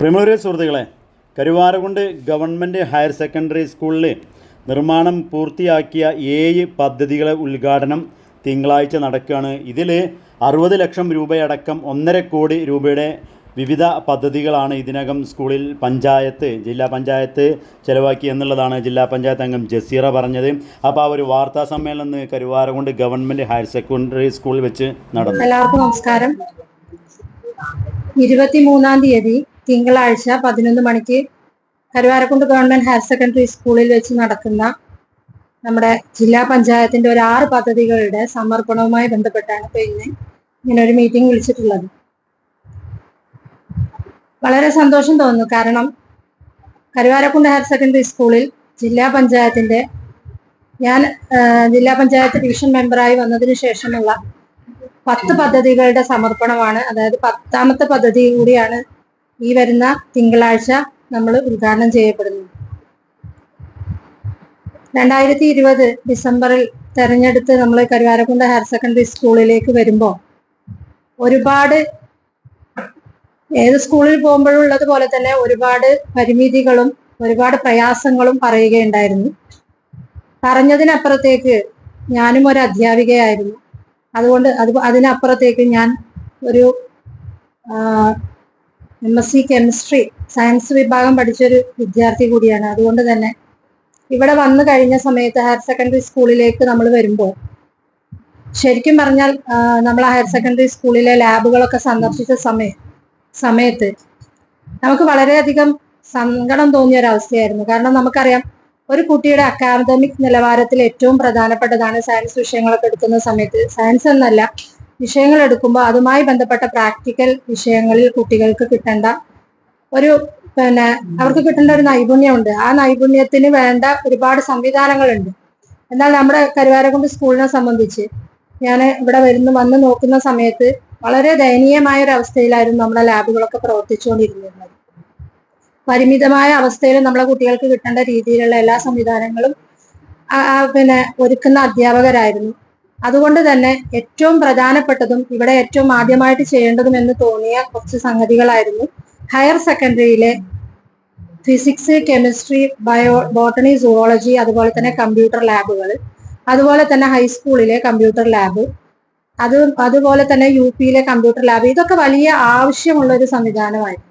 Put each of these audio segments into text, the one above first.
പ്രിമറി സുഹൃത്തുക്കളെ Karuvarakundu government higher secondary സ്കൂളിൽ നിർമ്മാണം പൂർത്തിയാക്കിയ ഏഴ് പദ്ധതികളെ ഉദ്ഘാടനം തിങ്കളാഴ്ച നടക്കുകയാണ്. ഇതിൽ അറുപത് ലക്ഷം രൂപയടക്കം ഒന്നര കോടി രൂപയുടെ വിവിധ പദ്ധതികളാണ് ഇതിനകം സ്കൂളിൽ പഞ്ചായത്ത് ജില്ലാ പഞ്ചായത്ത് ചിലവാക്കി എന്നുള്ളതാണ് ജില്ലാ പഞ്ചായത്ത് അംഗം ജസീറ പറഞ്ഞത്. അപ്പോൾ ആ ഒരു വാർത്താ സമ്മേളനം കരുവാരകുണ്ട് ഗവൺമെന്റ് ഹയർ സെക്കൻഡറി സ്കൂളിൽ വെച്ച് നടന്നു. എല്ലാവർക്കും നമസ്കാരം. ഇരുപത്തിമൂന്നാം തീയതി തിങ്കളാഴ്ച പതിനൊന്ന് മണിക്ക് കരുവാരക്കുണ്ട് ഗവൺമെന്റ് ഹയർ സെക്കൻഡറി സ്കൂളിൽ വെച്ച് നടക്കുന്ന നമ്മുടെ ജില്ലാ പഞ്ചായത്തിന്റെ ഒരു ആറ് പദ്ധതികളുടെ സമർപ്പണവുമായി ബന്ധപ്പെട്ടാണ് ഇപ്പൊ ഇന്ന് ഇങ്ങനെ ഒരു മീറ്റിംഗ് വിളിച്ചിട്ടുള്ളത്. വളരെ സന്തോഷം തോന്നുന്നു. കാരണം കരുവാരക്കുണ്ട് ഹയർ സെക്കൻഡറി സ്കൂളിൽ ജില്ലാ പഞ്ചായത്തിന്റെ ഞാൻ ജില്ലാ പഞ്ചായത്ത് ഡിവിഷൻ മെമ്പറായി വന്നതിന് ശേഷമുള്ള പത്ത് പദ്ധതികളുടെ സമർപ്പണമാണ്. അതായത് പത്താമത്തെ പദ്ധതി കൂടിയാണ് ഈ വരുന്ന തിങ്കളാഴ്ച നമ്മൾ ഉദ്ഘാടനം ചെയ്യപ്പെടുന്നു. രണ്ടായിരത്തി ഇരുപത് ഡിസംബറിൽ തെരഞ്ഞെടുത്ത് നമ്മൾ കരുവാരക്കുണ്ട് ഹയർ സെക്കൻഡറി സ്കൂളിലേക്ക് വരുമ്പോൾ ഒരുപാട് ഏത് സ്കൂളിൽ പോകുമ്പോഴും ഉള്ളത് പോലെ തന്നെ ഒരുപാട് പരിമിതികളും ഒരുപാട് പ്രയാസങ്ങളും പറയുകയുണ്ടായിരുന്നു. പറഞ്ഞതിനപ്പുറത്തേക്ക് ഞാനും ഒരു അധ്യാപികയായിരുന്നു. അതുകൊണ്ട് അത് അതിനപ്പുറത്തേക്ക് ഞാൻ ഒരു M S C chemistry science വിഭാഗം പഠിച്ചൊരു വിദ്യാർത്ഥി കൂടിയാണ്. അതുകൊണ്ട് തന്നെ ഇവിടെ വന്നു കഴിഞ്ഞ സമയത്ത് ഹയർ സെക്കൻഡറി സ്കൂളിലേക്ക് നമ്മൾ വരുമ്പോൾ ശരിക്കും പറഞ്ഞാൽ നമ്മൾ ഹയർ സെക്കൻഡറി സ്കൂളിലെ ലാബുകളൊക്കെ സന്ദർശിച്ച സമയ സമയത്ത് നമുക്ക് വളരെയധികം സങ്കടം തോന്നിയ ഒരു അവസ്ഥയായിരുന്നു. കാരണം നമുക്കറിയാം ഒരു കുട്ടിയുടെ അക്കാദമിക് നിലവാരത്തിൽ ഏറ്റവും പ്രധാനപ്പെട്ടതാണ് സയൻസ് വിഷയങ്ങളൊക്കെ എടുക്കുന്ന സമയത്ത്. സയൻസ് എന്നല്ല വിഷയങ്ങൾ എടുക്കുമ്പോൾ അതുമായി ബന്ധപ്പെട്ട പ്രാക്ടിക്കൽ വിഷയങ്ങളിൽ കുട്ടികൾക്ക് കിട്ടേണ്ട ഒരു പിന്നെ അവർക്ക് കിട്ടേണ്ട ഒരു നൈപുണ്യമുണ്ട്. ആ നൈപുണ്യത്തിന് വേണ്ട ഒരുപാട് സംവിധാനങ്ങളുണ്ട്. എന്നാൽ നമ്മുടെ കരുവാരക്കുണ്ട് സ്കൂളിനെ സംബന്ധിച്ച് ഞാൻ ഇവിടെ വരുന്ന വന്ന് നോക്കുന്ന സമയത്ത് വളരെ ദയനീയമായ ഒരു അവസ്ഥയിലായിരുന്നു നമ്മുടെ ലാബുകളൊക്കെ പ്രവർത്തിച്ചുകൊണ്ടിരുന്നത്. പരിമിതമായ അവസ്ഥയിൽ നമ്മളെ കുട്ടികൾക്ക് കിട്ടേണ്ട രീതിയിലുള്ള എല്ലാ സംവിധാനങ്ങളും പിന്നെ ഒരുക്കുന്ന അധ്യാപകരായിരുന്നു. അതുകൊണ്ട് തന്നെ ഏറ്റവും പ്രധാനപ്പെട്ടതും ഇവിടെ ഏറ്റവും ആദ്യമായിട്ട് ചെയ്യേണ്ടതും എന്ന് തോന്നിയ കുറച്ച് സംഗതികളായിരുന്നു. Higher സെക്കൻഡറിയിലെ physics chemistry bio botany zoology അതുപോലെ തന്നെ കമ്പ്യൂട്ടർ ലാബുകൾ അതുപോലെ തന്നെ ഹൈസ്കൂളിലെ കമ്പ്യൂട്ടർ ലാബ് അത് അതുപോലെ തന്നെ യു പിയിലെ കമ്പ്യൂട്ടർ ലാബ് ഇതൊക്കെ വലിയ ആവശ്യമുള്ള ഒരു സംവിധാനമായിരുന്നു.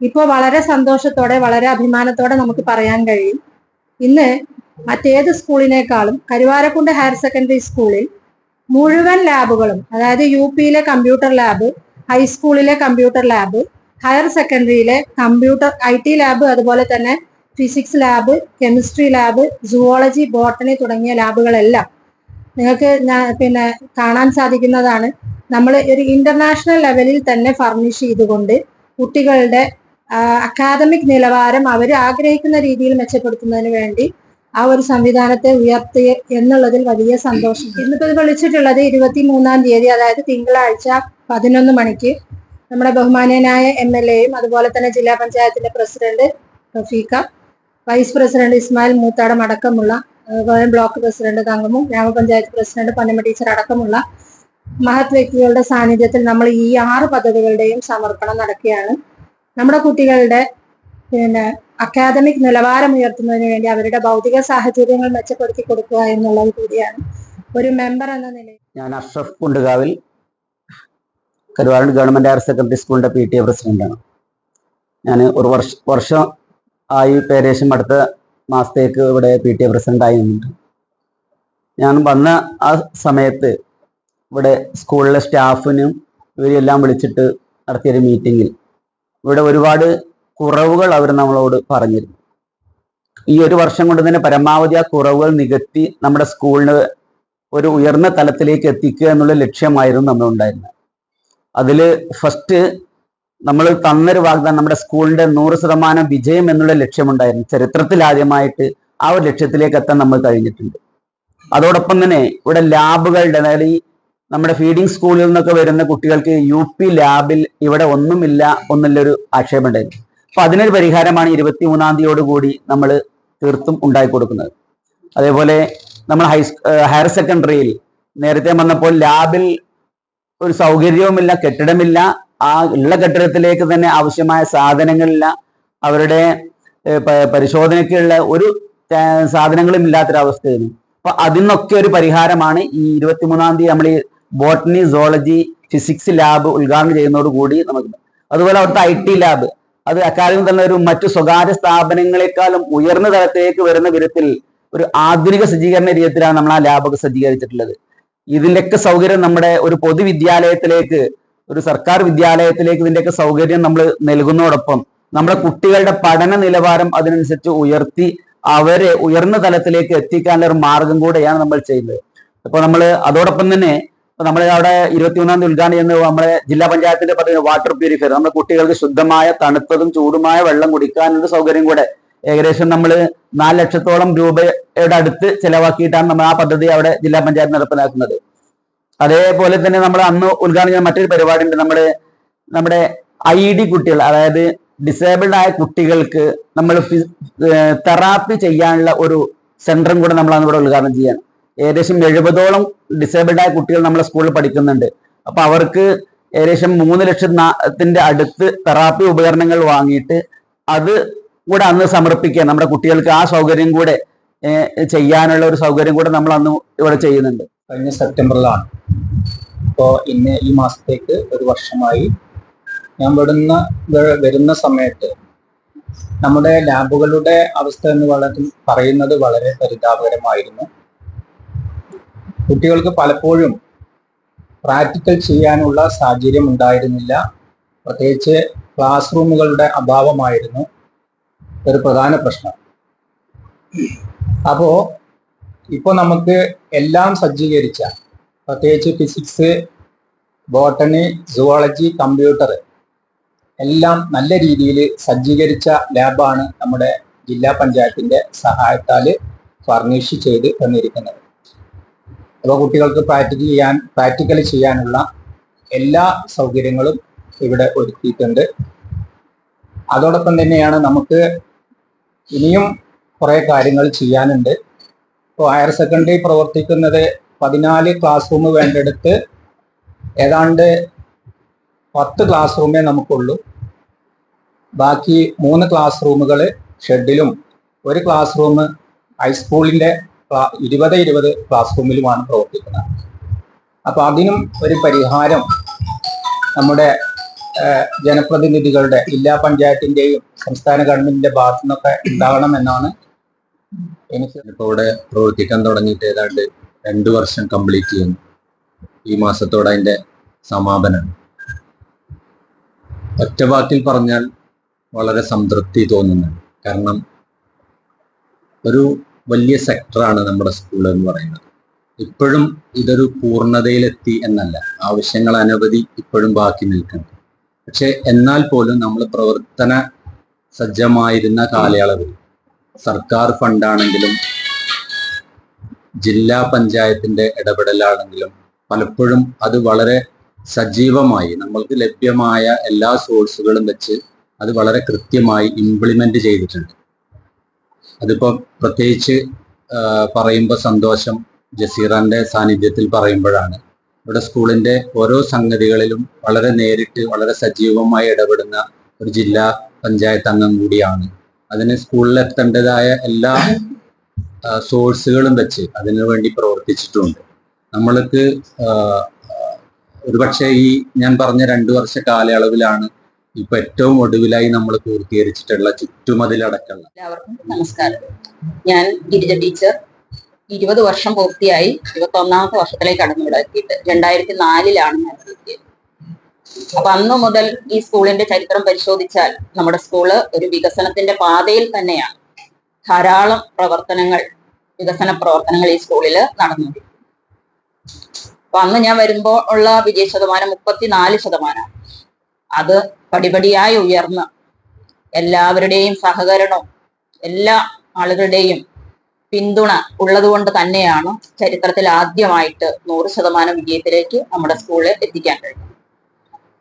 ഇപ്പോൾ വളരെ സന്തോഷത്തോടെ വളരെ അഭിമാനത്തോടെ നമുക്ക് പറയാൻ കഴിയും. ഇന്ന് മറ്റേത് സ്കൂളിനേക്കാളും കരുവാരക്കുണ്ട് ഹയർ സെക്കൻഡറി സ്കൂളിൽ മുഴുവൻ ലാബുകളും അതായത് യു പിയിലെ കമ്പ്യൂട്ടർ ലാബ് ഹൈസ്കൂളിലെ കമ്പ്യൂട്ടർ ലാബ് ഹയർ സെക്കൻഡറിയിലെ കമ്പ്യൂട്ടർ ഐ ടി ലാബ് അതുപോലെ തന്നെ physics lab chemistry lab zoology botany തുടങ്ങിയ ലാബുകളെല്ലാം നിങ്ങൾക്ക് പിന്നെ കാണാൻ സാധിക്കുന്നതാണ്. നമ്മൾ ഒരു ഇന്റർനാഷണൽ ലെവലിൽ തന്നെ ഫർണിഷ് ചെയ്തുകൊണ്ട് കുട്ടികളുടെ അക്കാദമിക് നിലവാരം അവർ ആഗ്രഹിക്കുന്ന രീതിയിൽ മെച്ചപ്പെടുത്തുന്നതിന് വേണ്ടി ആ ഒരു സംവിധാനത്തെ ഉയർത്തി എന്നുള്ളതിൽ വലിയ സന്തോഷം. ഇന്നിപ്പോ ഇത് വിളിച്ചിട്ടുള്ളത് ഇരുപത്തി മൂന്നാം തീയതി അതായത് തിങ്കളാഴ്ച പതിനൊന്ന് മണിക്ക് നമ്മുടെ ബഹുമാനീയനായ എം എൽ എയും അതുപോലെ തന്നെ ജില്ലാ പഞ്ചായത്തിന്റെ president Rafeeqa vice president Ismail Moothadam അടക്കമുള്ള അതുപോലെ ബ്ലോക്ക് പ്രസിഡന്റ് തങ്കമും ഗ്രാമപഞ്ചായത്ത് പ്രസിഡന്റ് പൊന്നമ്മ ടീച്ചർ അടക്കമുള്ള മഹത് വ്യക്തികളുടെ സാന്നിധ്യത്തിൽ നമ്മൾ ഈ ആറ് പദ്ധതികളുടെയും സമർപ്പണം നടക്കുകയാണ്. നമ്മുടെ കുട്ടികളുടെ പിന്നെ അക്കാദമിക് നിലവാരം ഉയർത്തുന്നതിന് വേണ്ടി അവരുടെ ഭൗതിക സാഹചര്യങ്ങൾ മെച്ചപ്പെടുത്തി കൊടുക്കുക എന്നുള്ളത് കൂടിയാണ്. ഒരു മെമ്പർ എന്ന നിലയിൽ ഞാൻ Ashraf Kundukavil Karuvarand government higher secondary സ്കൂളിന്റെ പി ടി എ പ്രസിഡന്റാണ് ഞാൻ ഒരു വർഷ വർഷം ആയി പേരേശം അടുത്ത മാസത്തേക്ക് ഇവിടെ പി ടി എ പ്രസിഡന്റ് ആയി നിന്നിട്ട് ഞാൻ വന്ന ആ സമയത്ത് ഇവിടെ സ്കൂളിലെ സ്റ്റാഫിനും ഇവരെല്ലാം വിളിച്ചിട്ട് നടത്തിയൊരു മീറ്റിങ്ങിൽ ഇവിടെ ഒരുപാട് കുറവുകൾ അവർ നമ്മളോട് പറഞ്ഞിരുന്നു. ഈ ഒരു വർഷം കൊണ്ട് തന്നെ പരമാവധി ആ കുറവുകൾ നികത്തി നമ്മുടെ സ്കൂളിന് ഒരു ഉയർന്ന തലത്തിലേക്ക് എത്തിക്കുക എന്നുള്ള ലക്ഷ്യമായിരുന്നു നമ്മളുണ്ടായിരുന്നത് അതിൽ ഫസ്റ്റ് നമ്മൾ തന്നൊരു വാഗ്ദാനം നമ്മുടെ സ്കൂളിന്റെ നൂറ് ശതമാനം വിജയം എന്നുള്ള ലക്ഷ്യമുണ്ടായിരുന്നു. ചരിത്രത്തിൽ ആദ്യമായിട്ട് ആ ഒരു ലക്ഷ്യത്തിലേക്ക് എത്താൻ നമ്മൾ കഴിഞ്ഞിട്ടുണ്ട്. അതോടൊപ്പം തന്നെ ഇവിടെ ലാബുകളുടെ അതായത് ഈ നമ്മുടെ ഫീഡിംഗ് സ്കൂളിൽ നിന്നൊക്കെ വരുന്ന കുട്ടികൾക്ക് യു പി ലാബിൽ ഇവിടെ ഒന്നുമില്ല എന്നുള്ളൊരു ആക്ഷേപം ഉണ്ടായിരുന്നു അപ്പൊ അതിനൊരു പരിഹാരമാണ് ഇരുപത്തി മൂന്നാം തീയതിയോടുകൂടി നമ്മൾ തീർത്തും ഉണ്ടാക്കി കൊടുക്കുന്നത്. അതേപോലെ നമ്മൾ ഹൈ ഹയർ സെക്കൻഡറിയിൽ നേരത്തെ വന്നപ്പോൾ ലാബിൽ ഒരു സൗകര്യവുമില്ല കെട്ടിടമില്ല. ആ ഉള്ള കെട്ടിടത്തിലേക്ക് തന്നെ ആവശ്യമായ സാധനങ്ങളില്ല. അവരുടെ പരിശോധനയ്ക്കുള്ള ഒരു സാധനങ്ങളും ഇല്ലാത്തൊരവസ്ഥയായിരുന്നു അപ്പൊ അതിനൊക്കെ ഒരു പരിഹാരമാണ് ഈ ഇരുപത്തിമൂന്നാം തീയതി നമ്മൾ ഈ ബോട്ടണി സോളജി ഫിസിക്സ് ലാബ് ഉദ്ഘാടനം ചെയ്യുന്നതോടുകൂടി നമുക്ക്. അതുപോലെ അവിടുത്തെ ഐ ടി ലാബ്. അത് അക്കാര്യം തന്നെ ഒരു മറ്റു സ്വകാര്യ സ്ഥാപനങ്ങളെക്കാളും ഉയർന്ന തലത്തിലേക്ക് വരുന്ന വിധത്തിൽ ഒരു ആധുനിക സജ്ജീകരണ രീതിയിലാണ് നമ്മൾ ആ ലാബൊക്കെ സജ്ജീകരിച്ചിട്ടുള്ളത്. ഇതിന്റെയൊക്കെ സൗകര്യം നമ്മുടെ ഒരു പൊതുവിദ്യാലയത്തിലേക്ക് ഒരു സർക്കാർ വിദ്യാലയത്തിലേക്ക് ഇതിന്റെയൊക്കെ സൗകര്യം നമ്മൾ നൽകുന്നതോടൊപ്പം നമ്മുടെ കുട്ടികളുടെ പഠന നിലവാരം അതിനനുസരിച്ച് ഉയർത്തി അവരെ ഉയർന്ന തലത്തിലേക്ക് എത്തിക്കാനുള്ള ഒരു മാർഗം കൂടെയാണ് നമ്മൾ ചെയ്യുന്നത്. അപ്പൊ നമ്മൾ അതോടൊപ്പം തന്നെ ഇപ്പൊ നമ്മൾ അവിടെ ഇരുപത്തിമൂന്നാം തീയതി ഉദ്ഘാടനം ചെയ്യുന്നത് നമ്മുടെ ജില്ലാ പഞ്ചായത്തിന്റെ പദ്ധതി വാട്ടർ പ്യൂരിഫയർ. നമ്മുടെ കുട്ടികൾക്ക് ശുദ്ധമായ തണുത്തതും ചൂടുമായ വെള്ളം കുടിക്കാനുള്ള സൗകര്യം കൂടെ ഏകദേശം നമ്മൾ നാല് ലക്ഷത്തോളം രൂപയുടെ അടുത്ത് ചെലവാക്കിയിട്ടാണ് നമ്മൾ ആ പദ്ധതി അവിടെ ജില്ലാ പഞ്ചായത്ത് നടപ്പിലാക്കുന്നത്. അതേപോലെ തന്നെ നമ്മൾ അന്ന് ഉദ്ഘാടനം ചെയ്യുന്ന മറ്റൊരു പരിപാടി ഉണ്ട് നമ്മുടെ നമ്മുടെ ഐ ഡി കുട്ടികൾ അതായത് ഡിസേബിൾഡ് ആയ കുട്ടികൾക്ക് നമ്മൾ തെറാപ്പി ചെയ്യാനുള്ള ഒരു സെന്ററും കൂടെ നമ്മൾ അന്ന് ഇവിടെ ഉദ്ഘാടനം ചെയ്യാൻ ഏകദേശം എഴുപതോളം ഡിസേബിൾഡ് ആയ കുട്ടികൾ നമ്മളെ സ്കൂളിൽ പഠിക്കുന്നുണ്ട്. അപ്പൊ അവർക്ക് ഏകദേശം മൂന്ന് ലക്ഷത്തിന്റെ അടുത്ത് തെറാപ്പി ഉപകരണങ്ങൾ വാങ്ങിയിട്ട് അത് കൂടെ അന്ന് സമർപ്പിക്കുക. നമ്മുടെ കുട്ടികൾക്ക് ആ സൗകര്യം കൂടെ ചെയ്യാനുള്ള ഒരു സൗകര്യം കൂടെ നമ്മൾ അന്ന് ഇവിടെ ചെയ്യുന്നുണ്ട്. കഴിഞ്ഞ സെപ്റ്റംബറിലാണ്. ഇപ്പോൾ ഇന്ന് ഈ മാസത്തേക്ക് ഒരു വർഷമായി ഞാൻ വിടുന്ന വരുന്ന സമയത്ത് നമ്മുടെ ലാബുകളുടെ അവസ്ഥ എന്ന് പറയുന്നത് വളരെ പരിതാപകരമായിരുന്നു. കുട്ടികൾക്ക് പലപ്പോഴും പ്രാക്ടിക്കൽ ചെയ്യാനുള്ള സാഹചര്യം ഉണ്ടായിരുന്നില്ല. പ്രത്യേകിച്ച് ക്ലാസ് റൂമുകളുടെ അഭാവമായിരുന്നു. ഒരു പ്രധാന പ്രശ്നം. അപ്പോൾ ഇപ്പോൾ നമുക്ക് എല്ലാം സജ്ജീകരിച്ച പ്രത്യേകിച്ച് ഫിസിക്സ് ബോട്ടണി സുവോളജി കമ്പ്യൂട്ടർ എല്ലാം നല്ല രീതിയിൽ സജ്ജീകരിച്ച ലാബാണ് നമ്മുടെ ജില്ലാ പഞ്ചായത്തിന്റെ സഹായത്താൽ ഫർണിഷ് ചെയ്ത് തന്നിരിക്കുന്നത്. അപ്പോൾ കുട്ടികൾക്ക് പ്രാക്ടിക്കൽ ചെയ്യാൻ പ്രാക്ടിക്കലി ചെയ്യാനുള്ള എല്ലാ സൗകര്യങ്ങളും ഇവിടെ ഒരുക്കിയിട്ടുണ്ട്. അതോടൊപ്പം തന്നെയാണ് നമുക്ക് ഇനിയും കുറേ കാര്യങ്ങൾ ചെയ്യാനുണ്ട്. ഇപ്പോൾ ഹയർ സെക്കൻഡറി പ്രവർത്തിക്കുന്നത് പതിനാല് ക്ലാസ് റൂം വേണ്ടെടുത്ത് ഏതാണ്ട് പത്ത് ക്ലാസ് റൂമേ നമുക്കുള്ളൂ. ബാക്കി മൂന്ന് ക്ലാസ് റൂമുകൾ ഷെഡിലും ഒരു ക്ലാസ് റൂം ഹൈസ്കൂളിന്റെ ഇരുപത് ഇരുപത് ക്ലാസ് റൂമിലുമാണ് പ്രവർത്തിക്കുന്നത്. അപ്പോൾ അതിനും ഒരു പരിഹാരം നമ്മുടെ ജനപ്രതിനിധികളുടെ ജില്ലാ പഞ്ചായത്തിന്റെയും സംസ്ഥാന ഗവൺമെന്റിന്റെ ഭാഗത്തു നിന്നൊക്കെ ഉണ്ടാകണമെന്നാണ് എനിക്ക് ഇപ്പോൾ ഇവിടെ പ്രവർത്തിക്കാൻ തുടങ്ങിയിട്ട് ഏതാണ്ട് രണ്ട് വർഷം കംപ്ലീറ്റ് ചെയ്യുന്നു. ഈ മാസത്തോടെ അതിന്റെ സമാപനം. ഒറ്റ വാക്കിൽ പറഞ്ഞാൽ വളരെ സംതൃപ്തി തോന്നുന്നുണ്ട്. കാരണം ഒരു വലിയ സെക്ടറാണ് നമ്മുടെ സ്കൂൾ എന്ന് പറയുന്നത്. ഇപ്പോഴും ഇതൊരു പൂർണതയിലെത്തി എന്നല്ല. ആവശ്യങ്ങൾ അനവധി ഇപ്പോഴും ബാക്കി നിൽക്കുന്നു പക്ഷെ എന്നാൽ പോലും നമ്മൾ പ്രവർത്തന സജ്ജമായിരുന്ന കാലയളവിൽ സർക്കാർ ഫണ്ടാണെങ്കിലും ജില്ലാ പഞ്ചായത്തിന്റെ ഇടപെടലാണെങ്കിലും പലപ്പോഴും അത് വളരെ സജീവമായി നമ്മൾക്ക് ലഭ്യമായ എല്ലാ സോഴ്സുകളും വെച്ച് അത് വളരെ കൃത്യമായി ഇംപ്ലിമെന്റ് ചെയ്തിട്ടുണ്ട്. അതിപ്പോ പ്രത്യേകിച്ച് പറയുമ്പോൾ സന്തോഷം ജസീറാന്റെ സാന്നിധ്യത്തിൽ പറയുമ്പോഴാണ്. ഇവിടെ സ്കൂളിന്റെ ഓരോ സംഗതികളിലും വളരെ നേരിട്ട് വളരെ സജീവമായി ഇടപെടുന്ന ഒരു ജില്ലാ പഞ്ചായത്ത് അംഗം കൂടിയാണ്. അതിന് സ്കൂളിൽ എത്തേണ്ടതായ എല്ലാ സോഴ്സുകളും വെച്ച് അതിനുവേണ്ടി പ്രവർത്തിച്ചിട്ടുണ്ട്. നമ്മൾക്ക് ഒരുപക്ഷെ ഈ ഞാൻ പറഞ്ഞ രണ്ടു വർഷ കാലയളവിലാണ് ഇപ്പൊ ഏറ്റവും ഒടുവിലായി നമ്മൾ പൂർത്തീകരിച്ചിട്ടുള്ള ചുറ്റുമതിലടക്കമുള്ള എല്ലാവർക്കും നമസ്കാരം. ഞാൻ ഗിരിജ ടീച്ചർ. ഇരുപത് വർഷം പൂർത്തിയായി ഇരുപത്തി ഒന്നാമത്തെ വർഷത്തിലേക്ക് കടന്നു വിടാക്കിയിട്ട് രണ്ടായിരത്തി നാലിലാണ് ഞാൻ അപ്പൊ അന്ന് മുതൽ ഈ സ്കൂളിന്റെ ചരിത്രം പരിശോധിച്ചാൽ നമ്മുടെ സ്കൂൾ ഒരു വികസനത്തിന്റെ പാതയിൽ തന്നെയാണ്. ധാരാളം പ്രവർത്തനങ്ങൾ വികസന പ്രവർത്തനങ്ങൾ ഈ സ്കൂളിൽ നടന്നു അപ്പൊ അന്ന് ഞാൻ വരുമ്പോൾ ഉള്ള വിജയ ശതമാനം മുപ്പത്തിനാല് ശതമാനമാണ്. അത് പടിപടിയായി ഉയർന്ന് എല്ലാവരുടെയും സഹകരണവും എല്ലാ ആളുകളുടെയും പിന്തുണ ഉള്ളതുകൊണ്ട് തന്നെയാണ് ചരിത്രത്തിൽ ആദ്യമായിട്ട് നൂറ് ശതമാനം വിജയത്തിലേക്ക് നമ്മുടെ സ്കൂളിൽ എത്തിക്കാൻ കഴിഞ്ഞത്.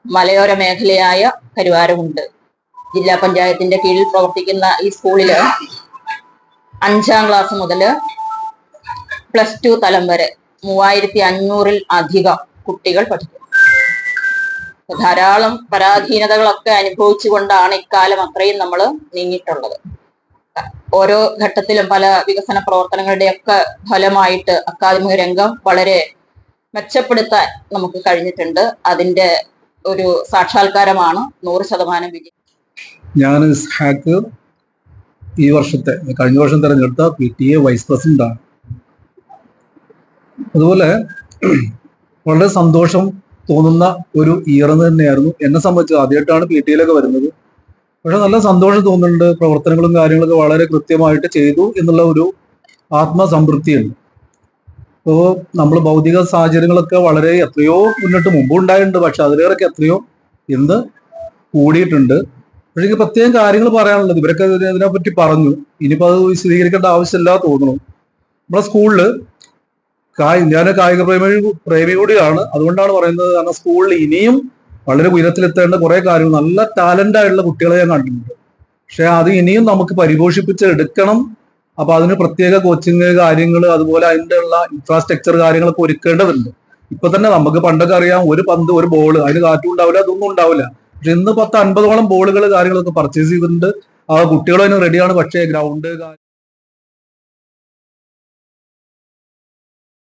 മലയോര മേഖലയായ കരുവാരമുണ്ട്. ജില്ലാ പഞ്ചായത്തിന്റെ കീഴിൽ പ്രവർത്തിക്കുന്ന ഈ സ്കൂളിൽ അഞ്ചാം ക്ലാസ് മുതൽ പ്ലസ് ടു തലം വരെ മൂവായിരത്തി അഞ്ഞൂറിൽ അധികം കുട്ടികൾ പഠിക്കും. ധാരാളം പരാധീനതകളൊക്കെ അനുഭവിച്ചുകൊണ്ടാണ് ഇക്കാലം അത്രയും നമ്മൾ നീങ്ങിയിട്ടുള്ളത്. ഓരോ ഘട്ടത്തിലും പല വികസന പ്രവർത്തനങ്ങളുടെയൊക്കെ ഫലമായിട്ട് അക്കാദമിക രംഗം വളരെ മെച്ചപ്പെടുത്താൻ നമുക്ക് കഴിഞ്ഞിട്ടുണ്ട്. അതിന്റെ ഒരു സാക്ഷാത്കാരമാണ് നൂറ് ശതമാനം വിജയം. ഞാൻ ഇസ്ഹാക്ക് ഈ വർഷത്തെ കഴിഞ്ഞ വർഷം തെരഞ്ഞെടുത്ത പി ടി എ വൈസ് പ്രസിഡന്റാണ്. അതുപോലെ വളരെ സന്തോഷം തോന്നുന്ന ഒരു ഇയർ തന്നെയായിരുന്നു. എന്നെ സംബന്ധിച്ച് ആദ്യമായിട്ടാണ് പി ടി എയിലൊക്കെ വരുന്നത്. പക്ഷെ നല്ല സന്തോഷം തോന്നുന്നുണ്ട്. പ്രവർത്തനങ്ങളും കാര്യങ്ങളൊക്കെ വളരെ കൃത്യമായിട്ട് ചെയ്തു എന്നുള്ള ഒരു ആത്മസംതൃപ്തിയുണ്ട്. അപ്പോൾ നമ്മൾ ഭൗതിക സാഹചര്യങ്ങളൊക്കെ വളരെ എത്രയോ മുന്നിട്ട് മുമ്പ് ഉണ്ടായിട്ടുണ്ട്. പക്ഷെ അതിലേറെയൊക്കെ എത്രയോ ഇന്ന് കൂടിയിട്ടുണ്ട്. പക്ഷേ എനിക്ക് പ്രത്യേകം കാര്യങ്ങൾ പറയാനുള്ളത്. ഇവരൊക്കെ ഇതിനെ ഇതിനെപ്പറ്റി പറഞ്ഞു. ഇനിയിപ്പോൾ അത് വിശദീകരിക്കേണ്ട ആവശ്യമില്ല തോന്നുന്നു. നമ്മുടെ സ്കൂളിൽ കായ് ഞാൻ കായിക പ്രേമി പ്രേമി കൂടിയാണ്. അതുകൊണ്ടാണ് പറയുന്നത് കാരണം സ്കൂളിൽ ഇനിയും വളരെ ഉയരത്തിലെത്തേണ്ട കുറെ കാര്യങ്ങൾ നല്ല ടാലന്റ് ആയിട്ടുള്ള കുട്ടികളെ ഞാൻ കണ്ടിട്ടുണ്ട്. പക്ഷെ അത് ഇനിയും നമുക്ക് പരിപോഷിപ്പിച്ച് എടുക്കണം. അപ്പൊ അതിന് പ്രത്യേക കോച്ചിങ് കാര്യങ്ങൾ അതുപോലെ അതിന്റെ ഉള്ള ഇൻഫ്രാസ്ട്രക്ചർ കാര്യങ്ങളൊക്കെ ഒരുക്കേണ്ടതുണ്ട്. ഇപ്പൊ തന്നെ നമുക്ക് പണ്ടൊക്കെ അറിയാം ഒരു പന്ത് ഒരു ബോൾ അതിന് കാറ്റും ഉണ്ടാവില്ല അതൊന്നും ഉണ്ടാവില്ല. പക്ഷെ ഇന്ന് പത്ത് അൻപതോളം ബോളുകൾ കാര്യങ്ങളൊക്കെ പർച്ചേസ് ചെയ്തിട്ടുണ്ട്. ആ കുട്ടികളും അതിന് റെഡിയാണ് പക്ഷേ ഗ്രൗണ്ട്